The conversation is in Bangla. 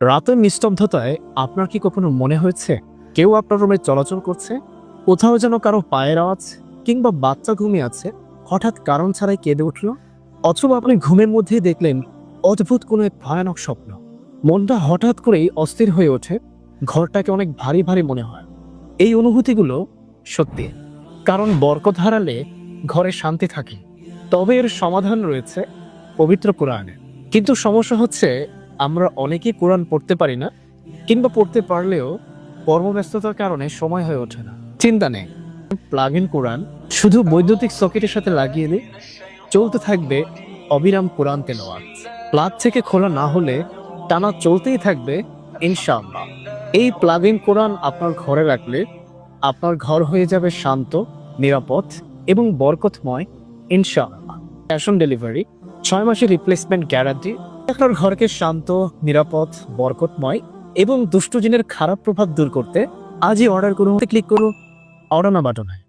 রাতের নিস্তব্ধতায় আপনার কি কখনো মনে হয়েছে কেউ আপনার রুমে চলাচল করছে? কোথাও যেন কারও পায়ের আওয়াজ কিংবা বাচ্চা ঘুমিয়ে আছে, হঠাৎ কারণ ছাড়াই কেঁদে উঠল? অথবা আপনি ঘুমের মধ্যেই দেখলেন অদ্ভুত কোনো এক ভয়ানক স্বপ্ন। মনটা হঠাৎ করেই অস্থির হয়ে ওঠে, ঘরটাকে অনেক ভারী ভারী মনে হয়। এই অনুভূতিগুলো সত্যি, কারণ বরকত হারালে ঘরে শান্তি থাকে। তবে এর সমাধান রয়েছে পবিত্র কোরআনে। কিন্তু সমস্যা হচ্ছে আমরা অনেকেই কোরআন পড়তে পারি না, কিংবা পড়তে পারলেও কর্মব্যস্ততার কারণে সময় হয়ে ওঠে না। চিন্তা নেই। প্লাগ ইন কোরআন শুধু বৈদ্যুতিক সকেটের সাথে লাগিয়ে দিই চলতে থাকবে অবিরাম কোরআন তেলাওয়াত। প্লাগ থেকে খোলা না হলে টানা চলতেই থাকবে ইনশাআল্লাহ। এই প্লাগ ইন কোরআন আপনার ঘরে রাখলে আপনার ঘর হয়ে যাবে শান্ত, নিরাপদ এবং বরকতময় ইনশাআল্লাহ। ক্যাশ অন ডেলিভারি ছয় মাসের রিপ্লেসমেন্ট গ্যারান্টি আপনার ঘরকে শান্ত, নিরাপদ, বরকতময় এবং দুষ্টজিনের খারাপ প্রভাব দূর করতে আজই অর্ডার করুন। ক্লিক করুন। অর্ডার না বাটনে